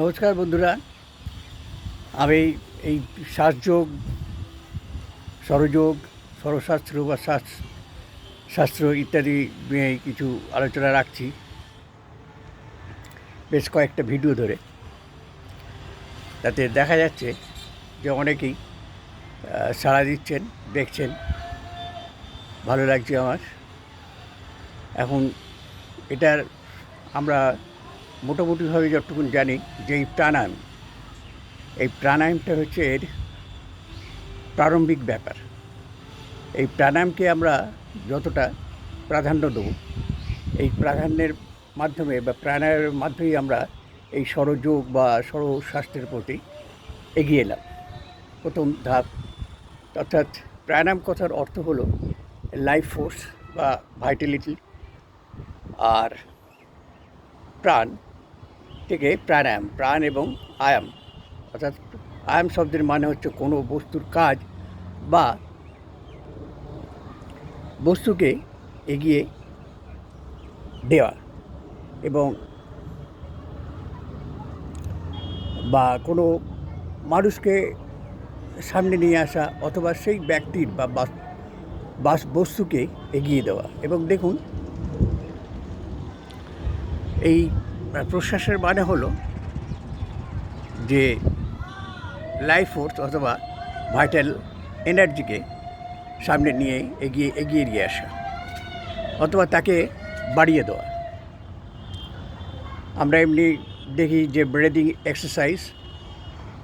নমস্কার বন্ধুরা। আমি এই শ্বাসযোগ স্বরযোগ, স্বরশাস্ত্র বা শ্বাস শাস্ত্র ইত্যাদি নিয়ে কিছু আলোচনা রাখছি। বেশ কয়েকটা ভিডিও ধরে। তাতে দেখা যাচ্ছে যে অনেকেই সাড়া দিচ্ছেন, দেখছেন। ভালো লাগছে আমার। এখন এটার আমরা মোটামুটিভাবে যতটুকুন জানি যে এই প্রাণায়াম, এই প্রাণায়ামটা হচ্ছে এর প্রারম্ভিক ব্যাপার। এই প্রাণায়ামকে আমরা যতটা প্রাধান্য দেবো, এই প্রাধান্যের মাধ্যমে বা প্রাণায়ামের মাধ্যমেই আমরা এই স্বরযোগ বা স্বরশাস্ত্রের প্রতি এগিয়ে এলাম। প্রথম ধাপ, অর্থাৎ প্রাণায়াম কথার অর্থ হলো লাইফ ফোর্স বা ভাইটালিটি আর প্রাণ। থেকে প্রাণায়াম, প্রাণ এবং আয়াম। অর্থাৎ আয়াম শব্দের মানে হচ্ছে কোনো বস্তুর কাজ বা বস্তুকে এগিয়ে দেওয়া এবং বা কোনো মানুষকে সামনে নিয়ে আসা অথবা সেই ব্যক্তির বা বাস- বাস বস্তুকে এগিয়ে দেওয়া। এবং দেখুন, এই প্রশ্বাসের মানে হলো যে লাইফ ফোর্স অথবা ভাইটাল এনার্জিকে সামনে নিয়ে এগিয়ে এগিয়ে নিয়ে আসা অথবা তাকে বাড়িয়ে দেওয়া। আমরা এমনি দেখি যে ব্রিদিং এক্সারসাইজ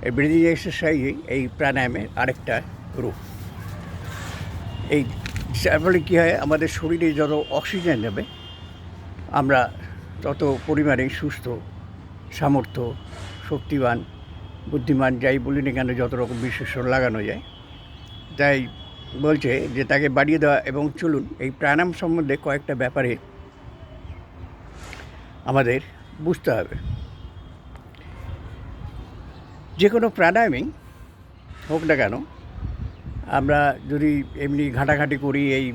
এই ব্রিদিং এক্সারসাইজই এই প্রাণায়ামের আরেকটা রূপ। এই যার ফলে কী হয়? আমাদের শরীরে যত অক্সিজেন নেবে, আমরা তত পরিমাণে সুস্থ, সামর্থ্য, শক্তিবান, বুদ্ধিমান, যাই বলি না কেন যত রকম বিশেষণ লাগানো যায়। তাই বলছে যে তাকে বাড়িয়ে দেওয়া এবং চলুন এই প্রাণায়াম সম্বন্ধে কয়েকটা ব্যাপারে আমাদের বুঝতে হবে। যে কোনো প্রাণায়ামই হোক না কেন, আমরা যদি এমনি ঘাঁটাঘাঁটি করি এই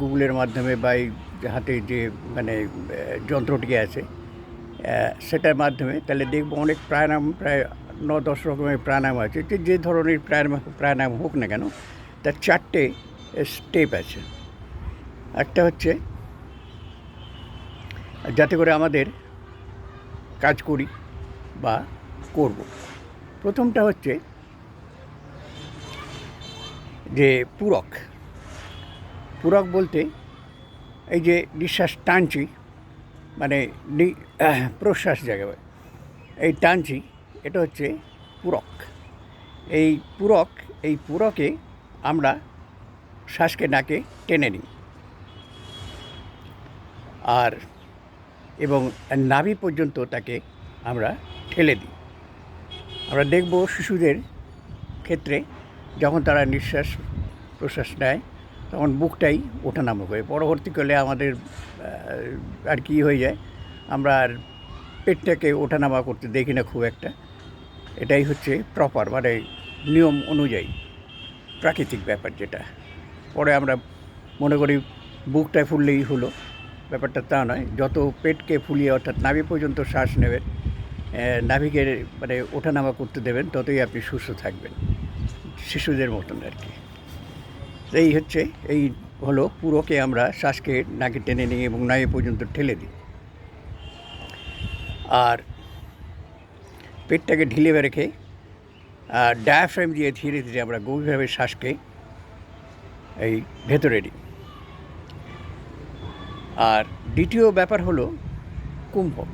গুগলের মাধ্যমে বা এই হাতে যে মানে যন্ত্রটি আছে সেটার মাধ্যমে তাহলে দেখব অনেক প্রাণায়াম, প্রায় ন দশ রকমের প্রাণায়াম আছে। যে যে ধরনের প্রাণায়াম প্রাণায়াম হোক না কেন, তার চারটে স্টেপ আছে। একটা হচ্ছে, যাতে করে আমাদের কাজ করি বা করব। প্রথমটা হচ্ছে যে, পূরক। পূরক বলতে এই যে নিঃশ্বাস টানছি মানে প্রশ্বাস জায়গায় এই টানছি, এটা হচ্ছে পূরক। এই পূরক, এই পূরকে আমরা শ্বাসকে নাকে টেনে নিই। আর, এবং নাভি পর্যন্ত তাকে আমরা ঠেলে দিই। আমরা দেখব শিশুদের ক্ষেত্রে যখন তারা নিঃশ্বাস, প্রশ্বাস নেয় তখন বুকটাই ওঠানামা করে পরবর্তীকালে আমাদের আর কি হয়ে যায়, আমরা আর পেটটাকে ওঠানামা করতে দেখি না খুব একটা। এটাই হচ্ছে প্রপার মানে নিয়ম অনুযায়ী, প্রাকৃতিক ব্যাপার যেটা। পরে আমরা মনে করি বুকটায় ফুললেই হলো, ব্যাপারটা তা নয়। যত পেটকে ফুলিয়ে অর্থাৎ নাভি পর্যন্ত শ্বাস নেবেন নাভিকে মানে ওঠানামা করতে দেবেন, ততই আপনি সুস্থ থাকবেন, শিশুদের মতন আর কি। এই হচ্ছে, এই হলো পুরোকে আমরা শ্বাসকে নাকে টেনে নিই এবং নাভি পর্যন্ত ঠেলে দিই। আর পেটটাকে ঢিলে রেখে, আর ডায়াফ্রাম দিয়ে ধীরে ধীরে আমরা গভীরভাবে শ্বাসকে এই ভেতরে নিই আর দ্বিতীয় ব্যাপার হলো কুম্ভক।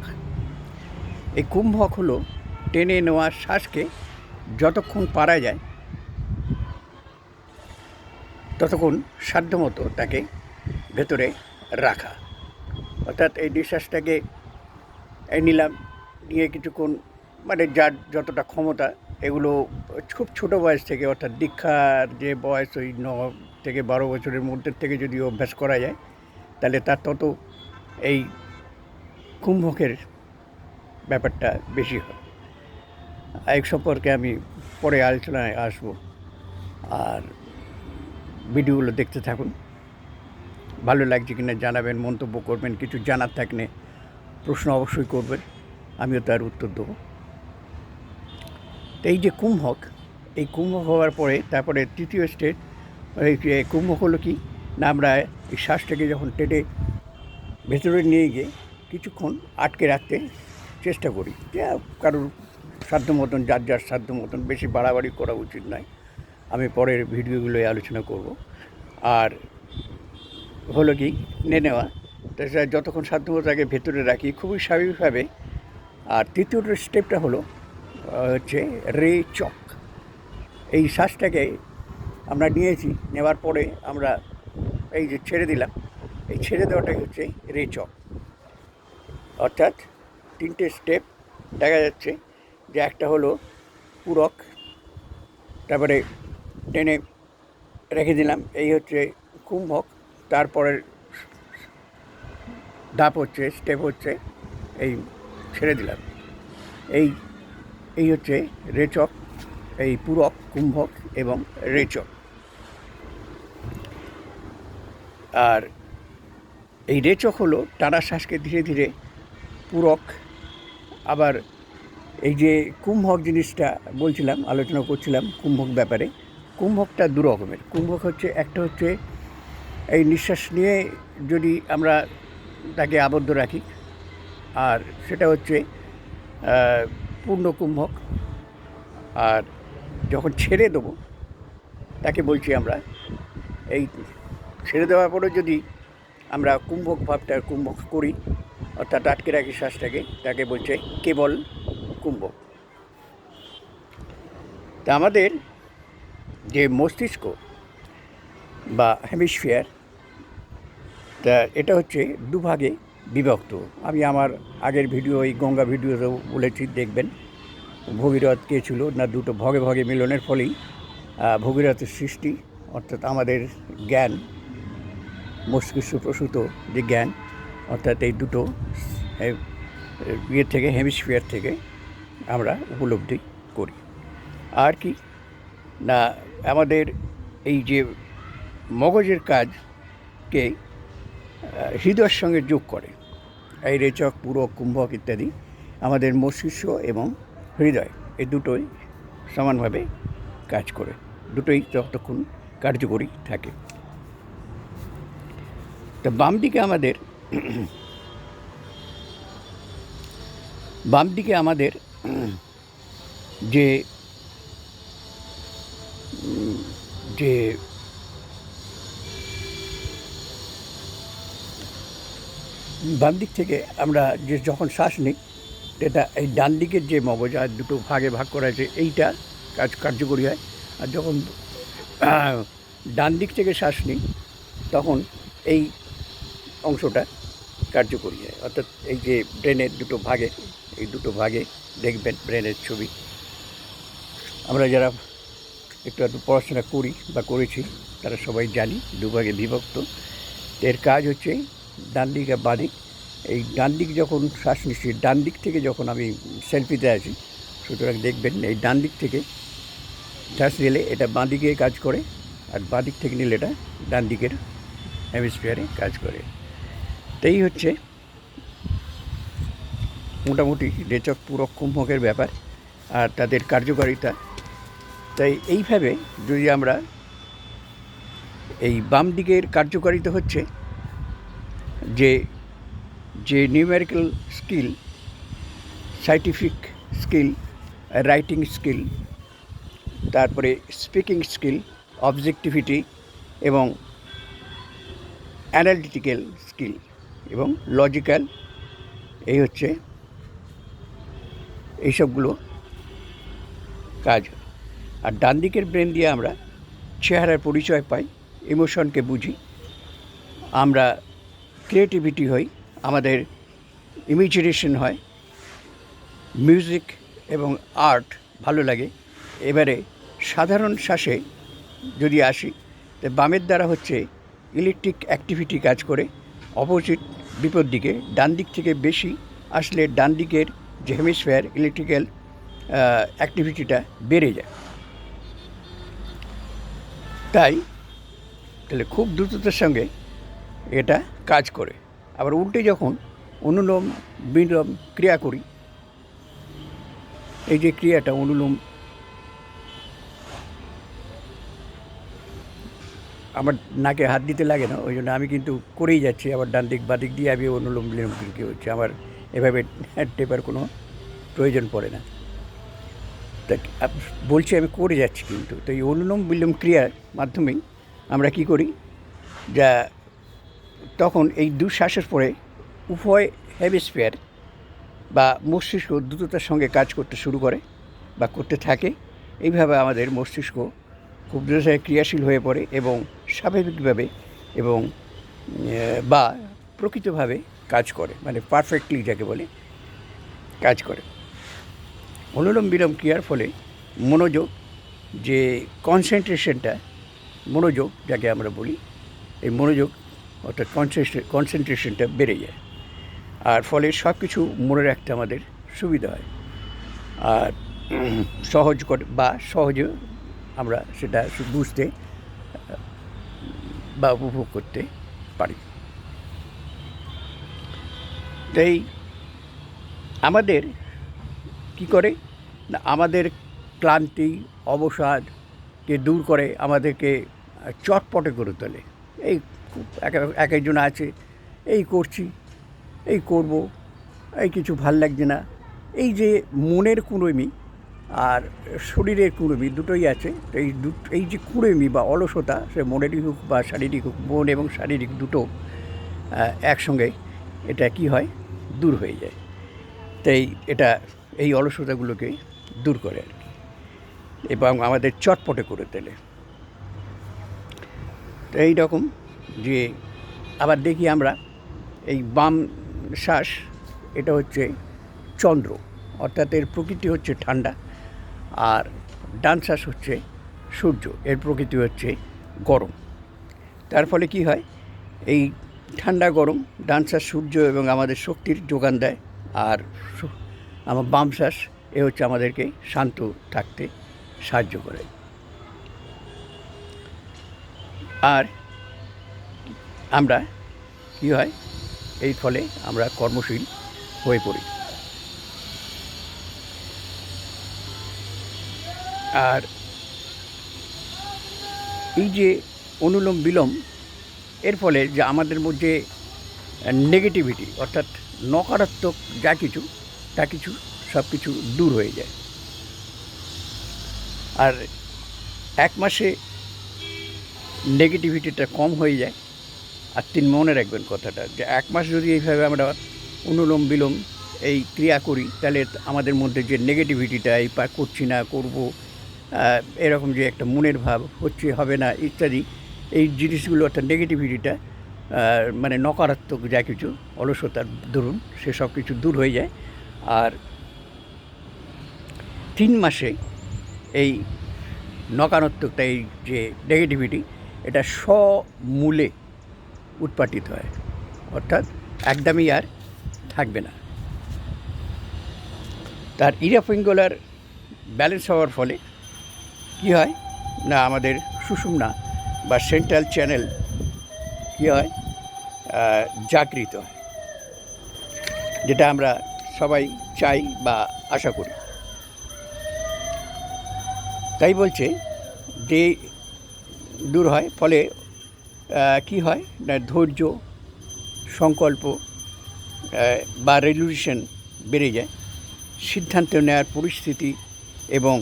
এই কুম্ভক হলো টেনে নেওয়া শ্বাসকে যতক্ষণ পারা যায় ততক্ষণ সাধ্যমতো তাকে ভেতরে রাখা। অর্থাৎ এই নিঃশ্বাসটাকে নিলাম, নিয়ে কিছুক্ষণ মানে যার যতটা ক্ষমতা, এগুলো খুব ছোটো বয়স থেকে, অর্থাৎ দীক্ষার যে বয়স ওই ন থেকে বারো বছরের মধ্যে থেকে যদি অভ্যাস করা যায়, তাহলে তার তত এই কুম্ভকের ব্যাপারটা বেশি হয়। এক সম্পর্কে আমি পরে আলোচনায় আসব। আর ভিডিওগুলো দেখতে থাকুন। ভালো লাগছে কিনা জানাবেন, মন্তব্য করবেন, কিছু জানার থাকলে প্রশ্ন অবশ্যই করবেন, আমিও তার উত্তর দেবো। তো এই যে কুম্ভক, এই কুম্ভক হওয়ার পরে তারপরে তৃতীয় স্টেট এই কুম্ভক হলো কি? না, আমরা এই শ্বাসটাকে যখন টেনে ভেতরে নিয়ে গিয়ে কিছুক্ষণ আটকে রাখতে চেষ্টা করি। যে কারোর সাধ্য মতন, যার যার সাধ্য মতন, বেশি বাড়াবাড়ি করা উচিত নয়। আমি পরের ভিডিওগুলোয় আলোচনা করব। আর হলো কি নে নেওয়া। তাছাড়া যতক্ষণ সাধ্যমতো তাকে ভেতরে রাখি, খুবই স্বাভাবিকভাবে। আর তৃতীয় স্টেপটা হলো হচ্ছে রে চক। এই শ্বাসটাকে আমরা নিয়েছি, নেওয়ার পরে আমরা এই যে ছেড়ে দিলাম, এই ছেড়ে দেওয়াটাই হচ্ছে রে চক। অর্থাৎ তিনটে স্টেপ দেখা যাচ্ছে, যে একটা হলো পূরক, তারপরে টেনে রেখে দিলাম। এই হচ্ছে কুম্ভক, তারপরের ধাপ হচ্ছে স্টেপ হচ্ছে, এই ছেড়ে দিলাম। এই এই হচ্ছে রেচক, এই পূরক, কুম্ভক এবং রেচক। আর এই রেচক হলো টানা শ্বাসকে ধীরে ধীরে পূরক, আবার এই যে কুম্ভক জিনিসটা বলছিলাম, আলোচনা করছিলাম কুম্ভক ব্যাপারে কুম্ভকটা দু রকমের। কুম্ভক হচ্ছে, একটা হচ্ছে এই নিঃশ্বাস নিয়ে যদি আমরা তাকে আবদ্ধ রাখি, আর সেটা হচ্ছে পূর্ণ কুম্ভক। আর যখন ছেড়ে দেবো, তাকে বলছি আমরা, এই ছেড়ে দেওয়ার পরে যদি আমরা কুম্ভক ভাবটা কুম্ভক করি, অর্থাৎ আটকে রাখি শ্বাসটাকে, তাকে বলছে কেবল কুম্ভক। তা আমাদের যে মস্তিষ্ক বা হেমিস্ফিয়ার তা এটা হচ্ছে দুভাগে বিভক্ত। আমি আমার আগের ভিডিও এই গঙ্গা ভিডিওতেও বলেছি, দেখবেন। ভগীরথ কে ছিল না, দুটো ভগে ভগে মিলনের ফলেই ভগীরথের সৃষ্টি, অর্থাৎ আমাদের জ্ঞান, মস্তিষ্ক প্রসূত যে জ্ঞান, অর্থাৎ এই দুটো ইয়ে থেকে হেমিস্ফিয়ার থেকে আমরা উপলব্ধি করি। আর কি? না আমাদের এই যে মগজের কাজকে হৃদয়ের সঙ্গে যোগ করে। এই রেচক পুরো কুম্ভক ইত্যাদি আমাদের মস্তিষ্ক এবং হৃদয় এই দুটোই সমানভাবে কাজ করে। দুটোই ততক্ষণ কার্যকরী থাকে। তা বাম দিকে আমাদের বাম দিকে আমাদের যে যে বাম দিক থেকে আমরা যে যখন শ্বাস নিই, এটা এই ডান দিকের যে মগজ আর দুটো ভাগে ভাগ করা আছে এইটা কাজ কার্যকরী হয়। আর যখন ডান দিক থেকে শ্বাস নিই, তখন এই অংশটা কার্যকরী হয়। অর্থাৎ এই যে ব্রেনের দুটো ভাগে, এই দুটো ভাগে দেখবেন ব্রেনের ছবি। আমরা যারা একটু একটু পড়াশোনা করি বা করেছি, তারা সবাই জানি, দুভাগে বিভক্ত। এর কাজ হচ্ছে ডান দিক আর বাদিক। এই ডান দিক যখন শ্বাস নিচ্ছি ডান দিক থেকে যখন আমি সেলফিতে আছি সুতরাং দেখবেন এই ডান দিক থেকে শ্বাস নিলে এটা বাঁ দিকে কাজ করে আর বাঁ দিক থেকে নিলে এটা ডান দিকের হেমিস্ফিয়ারে কাজ করে। তাই হচ্ছে মোটামুটি রেচক পূরক কুম্ভকের ব্যাপার আর তাদের কার্যকারিতা। তাই এইভাবে যদি আমরা এই বাম দিকের কার্যকারিতা হচ্ছে যে যে numerical skill scientific skill writing skill তারপরে স্পিকিং স্কিল অবজেক্টিভিটি এবং অ্যানালিটিক্যাল স্কিল এবং লজিক্যাল এই হচ্ছে এইসবগুলো কাজ আর ডান দিকের ব্রেন দিয়ে আমরা চেহারার পরিচয় পাই ইমোশনকে বুঝি। আমরা ক্রিয়েটিভিটি হই, আমাদের ইমিজিনেশন হয় মিউজিক এবং আর্ট ভালো লাগে। এবারে সাধারণ শ্বাসে যদি আসি, তো বামের দ্বারা হচ্ছে ইলেকট্রিক অ্যাক্টিভিটি কাজ করে অপোজিট বিপদ দিকে, ডান দিক থেকে বেশি আসলে ডান দিকের যে হেমিস্ফেয়ার ইলেকট্রিক্যাল অ্যাক্টিভিটিটা বেড়ে যায়। তাই তাহলে খুব দ্রুততার সঙ্গে এটা কাজ করে। আবার উল্টে যখন অনুলোম বিলোম ক্রিয়া করি, এই যে ক্রিয়াটা অনুলোম আমার নাকে হাত দিতে লাগে না, ওই জন্য আমি কিন্তু করেই যাচ্ছি, আবার ডান দিক বাদিক দিয়ে আমি অনুলোম বিলোম হচ্ছে? আমার এভাবে টেপার কোনো প্রয়োজন পড়ে না। তা বলছি আমি করে যাচ্ছি কিন্তু। তো এই অনুলোম বিলোম ক্রিয়ার মাধ্যমেই আমরা কি করি? যা তখন এই দুঃশ্বাসের পরে উভয় হেমিস্ফিয়ার বা মস্তিষ্ক দ্রুততার সঙ্গে কাজ করতে শুরু করে বা করতে থাকে। এইভাবে আমাদের মস্তিষ্ক খুব দ্রুততায় ক্রিয়াশীল হয়ে পড়ে এবং স্বাভাবিকভাবে এবং বা প্রকৃতভাবে কাজ করে মানে পারফেক্টলি যাকে বলে, কাজ করে। অনুলোম বিলোম ক্রিয়ার ফলে মনোযোগ যে কনসেন্ট্রেশনটা মনোযোগ যাকে আমরা বলি, এই মনোযোগ অর্থাৎ কনসেন্ট্রেশনটা বেড়ে যায়। আর ফলে সব কিছু মনে রাখতে আমাদের সুবিধা হয়। আর সহজ করে, বা সহজে আমরা সেটা বুঝতে, বা উপভোগ করতে পারি। তাই আমাদের কি করে? না, আমাদের ক্লান্তি, অবসাদকে দূর করে আমাদেরকে চটপটে করে তোলে। এই এক এক- এক একজন আছে, এই করছি, এই করব, এই কিছু ভালো লাগছে না। এই যে মনের কুড়েমি আর শরীরের কুড়েমি দুটোই আছে এই দু, এই যে কুড়েমি বা অলসতা, সে মনেরই হোক বা শারীরিক হোক, মন এবং শারীরিক দুটো একসঙ্গে এটা কি হয়? দূর হয়ে যায়। তাই এটা এই অলসতাগুলোকে দূর করে আর কি। এবং আমাদের চটপটে করে তোলে। তো এই রকম যে আবার দেখি আমরা এই বাম শ্বাস, এটা হচ্ছে চন্দ্র, অর্থাৎ এর প্রকৃতি হচ্ছে ঠান্ডা, আর ডান শ্বাস হচ্ছে সূর্য, এর প্রকৃতি হচ্ছে গরম। তার ফলে কি হয়? এই ঠান্ডা গরম, ডান শ্বাস সূর্য এবং আমাদের শক্তির যোগান দেয়, আর আমার বাম শ্বাস, এ হচ্ছে আমাদেরকে শান্ত থাকতে সাহায্য করে। আর আমরা কি হয়, এই ফলে আমরা কর্মশীল হয়ে পড়ি। আর এই যে অনুলোম বিলোম, এর ফলে যে আমাদের মধ্যে নেগেটিভিটি অর্থাৎ নকারাত্মক যা কিছু তা কিছু, সব কিছু দূর হয়ে যায়। আর এক মাসে নেগেটিভিটিটা কম হয়ে যায়। আর তিন মনে রাখবেন কথাটা, যে এক মাস যদি এইভাবে আমরা অনুলোম বিলোম এই ক্রিয়া করি, তাহলে আমাদের মধ্যে যে নেগেটিভিটিটা, এই পা করছি না, করব এরকম যে একটা মনের ভাব হচ্ছে, হবে না, ইত্যাদি, এই জিনিসগুলো অর্থাৎ নেগেটিভিটিটা মানে নকারাত্মক যা কিছু অলসতার দরুন সেসব কিছু দূর হয়ে যায়। আর তিন মাসে এই নকারাত্মকটা এই যে নেগেটিভিটি এটা সমূলে উৎপাটিত হয়। অর্থাৎ একদমই আর থাকবে না। তার ইরাফিঙ্গুলার ব্যালেন্স হওয়ার ফলে কী হয়? না, আমাদের সুষুম্না বা সেন্ট্রাল চ্যানেল কী হয়? জাগৃত হয়। যেটা আমরা সবাই চাই বা আশা করি। তাই বলছে, যে দূর হয়, ফলে কি হয়, না, ধৈর্য, সংকল্প বা রেজলিউশন বেড়ে যায়। সিদ্ধান্ত নেওয়ার পরিস্থিতি এবং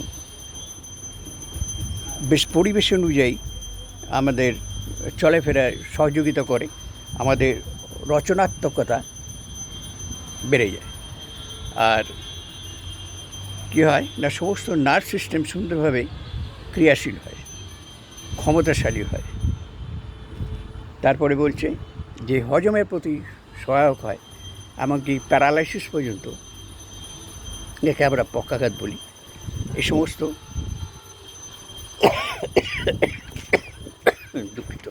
বেশ পরিবেশ অনুযায়ী আমাদের চলাফেরায় সহযোগিতা করে, আমাদের রচনাত্মকতা বেড়ে যায়। আর কী হয় না, সমস্ত নার্ভ সিস্টেম সুন্দরভাবে ক্রিয়াশীল হয়, ক্ষমতাশালী হয়। তারপরে বলছে যে হজমের প্রতি সহায়ক হয় এমনকি প্যারালাইসিস পর্যন্ত? যাকে আমরা পক্ষাঘাত বলি। এই সমস্ত দুঃখিত।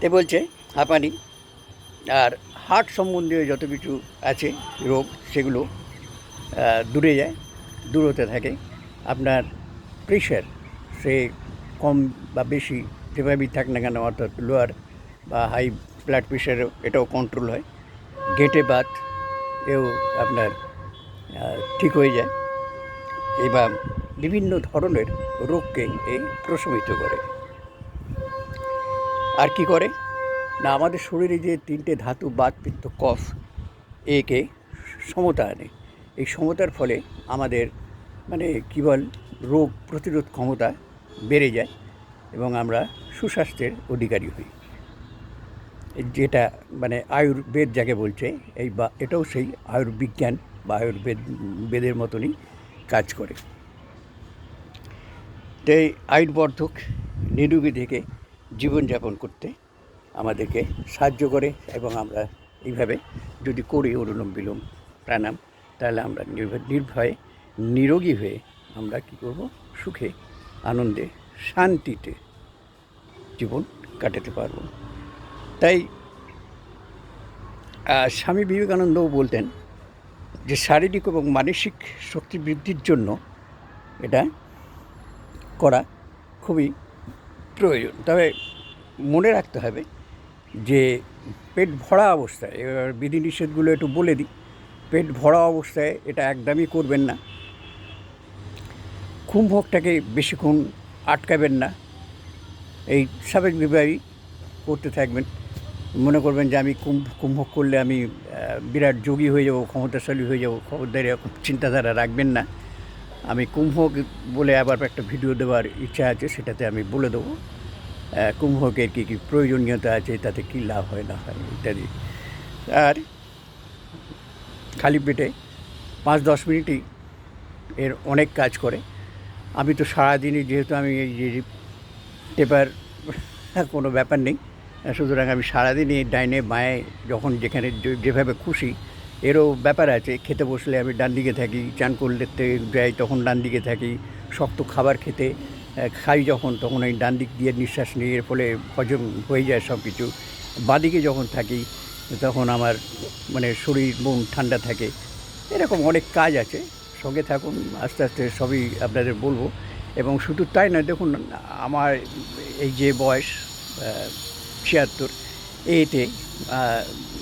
তে বলছে, হাঁপানি আর হার্ট সম্বন্ধীয় যত কিছু আছে, রোগ সেগুলো দূরে যায়, দূর হতে থাকে। আপনার প্রেশার সে কম বা বেশি যেভাবেই থাক না কেন, অর্থাৎ লোয়ার বা হাই ব্লাড প্রেশারও এটাও কন্ট্রোল হয়। গেটে বাত এও আপনার ঠিক হয়ে যায়। এবার বিভিন্ন ধরনের রোগকে এ প্রশমিত করে। আর কি করে? না, আমাদের শরীরে যে তিনটে ধাতু বাত পিত্ত কফ, একে সমতা আনে। এই সমতার ফলে আমাদের মানে কী বল, রোগ প্রতিরোধ ক্ষমতা বেড়ে যায় এবং আমরা সুস্বাস্থ্যের অধিকারী হই। যেটা মানে আয়ুর্বেদ যাকে বলছে, এই বা, এটাও সেই আয়ুর্বিজ্ঞান বা আয়ুর্বেদ, বেদের মতনই কাজ করে। তাই আয়ুর্বর্ধক নিরোগী থেকে জীবনযাপন করতে আমাদেরকে সাহায্য করে এবং আমরা এইভাবে যদি করি অনুলোম বিলোম প্রাণায়াম, তাহলে আমরা নির্ভ- নির্ভয়ে নিরোগী হয়ে আমরা কী করব? সুখে, আনন্দে, শান্তিতে জীবন কাটাতে পারব। তাই স্বামী বিবেকানন্দও বলতেন যে শারীরিক এবং মানসিক শক্তি বৃদ্ধির জন্য এটা করা খুবই প্রয়োজন। তবে মনে রাখতে হবে যে পেট ভরা অবস্থায়, এবার বিধিনিষেধগুলো একটু বলে দিই, পেট ভরা অবস্থায় এটা একদমই করবেন না। কুম্ভকটাকে বেশিক্ষণ আটকাবেন না। এই স্বাভাবিকভাবেই করতে থাকবেন। মনে করবেন যে আমি কুম্ভ কুম্ভ করলে আমি বিরাট যোগী হয়ে যাব, ক্ষমতাশালী হয়ে যাব, খবরদারি এরকম চিন্তাধারা রাখবেন না। আমি কুম্ভ বলে আবার একটা ভিডিও দেওয়ার ইচ্ছা আছে, সেটাতে আমি বলে দেবো। কুম্ভকের কী কী প্রয়োজনীয়তা আছে, তাতে কী লাভ হয়, না হয়, ইত্যাদি। আর খালি পেটে পাঁচ দশ মিনিটই এর অনেক কাজ করে। আমি তো সারাদিনই যেহেতু আমি এই যে টেপার, কোনো ব্যাপার নেই। সুতরাং আমি সারাদিনই ডাইনে, বাঁয়ে, যখন যেখানে যেভাবে খুশি, এরও ব্যাপার আছে। খেতে বসলে আমি ডান দিকে থাকি, চান করলে যাই, তখন ডান দিকে থাকি, শক্ত খাবার খেতে। খাই যখন, তখন আমি ডান দিক দিয়ে নিঃশ্বাস নিই এর ফলে হজম হয়ে যায় সব কিছু। বাঁদিকে যখন থাকি, তখন আমার মানে শরীর, মন ঠান্ডা থাকে। এরকম অনেক কাজ আছে। সঙ্গে থাকুন, আস্তে আস্তে সবই আপনাদের বলব। এবং শুধু তাই নয়, দেখুন, আমার এই যে বয়স ছিয়াত্তর, এতে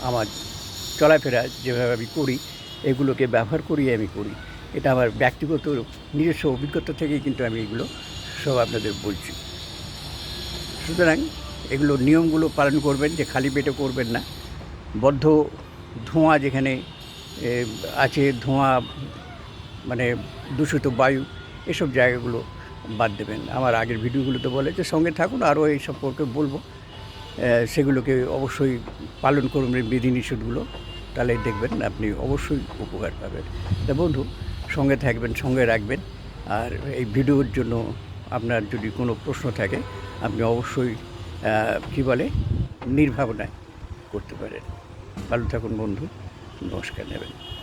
আমার চলাফেরা যেভাবে আমি করি, এগুলোকে ব্যবহার করিয়ে আমি করি। এটা আমার ব্যক্তিগত, নিজস্ব অভিজ্ঞতা থেকেই কিন্তু আমি এগুলো সব আপনাদের বলছি। সুতরাং এগুলো নিয়মগুলো পালন করবেন যে খালি পেটে করবেন না। বদ্ধ ধোঁয়া যেখানে আছে, ধোঁয়া মানে দূষিত বায়ু, এসব জায়গাগুলো বাদ দেবেন। আমার আগের ভিডিওগুলোতে বলে যে সঙ্গে থাকুন, আরও এই সম্পর্কে বলব। সেগুলোকে অবশ্যই পালন করুন বিধিনিষেধগুলো তাহলে দেখবেন আপনি অবশ্যই উপকার পাবেন। তা বন্ধু, সঙ্গে থাকবেন, সঙ্গে রাখবেন। আর এই ভিডিওর জন্য আপনার যদি কোনো প্রশ্ন থাকে, আপনি অবশ্যই কী বলে, নির্ভাবনায় করতে পারেন। ভালো থাকুন বন্ধু, নমস্কার নেবেন।